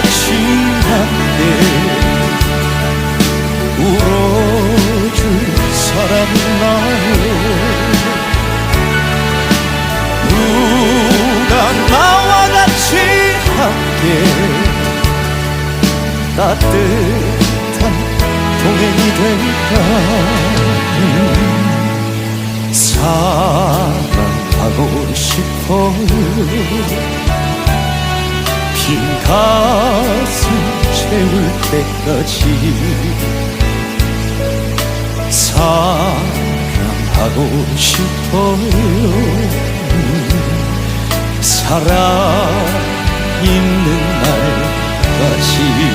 같이 함께 울어줄 사람은 나요 누가 나와 같이 함께 따뜻한 동행이 될까? 사랑하고 싶어요 빈 가슴 채울 때까지 사랑하고 싶어요. 살아 있는 날까지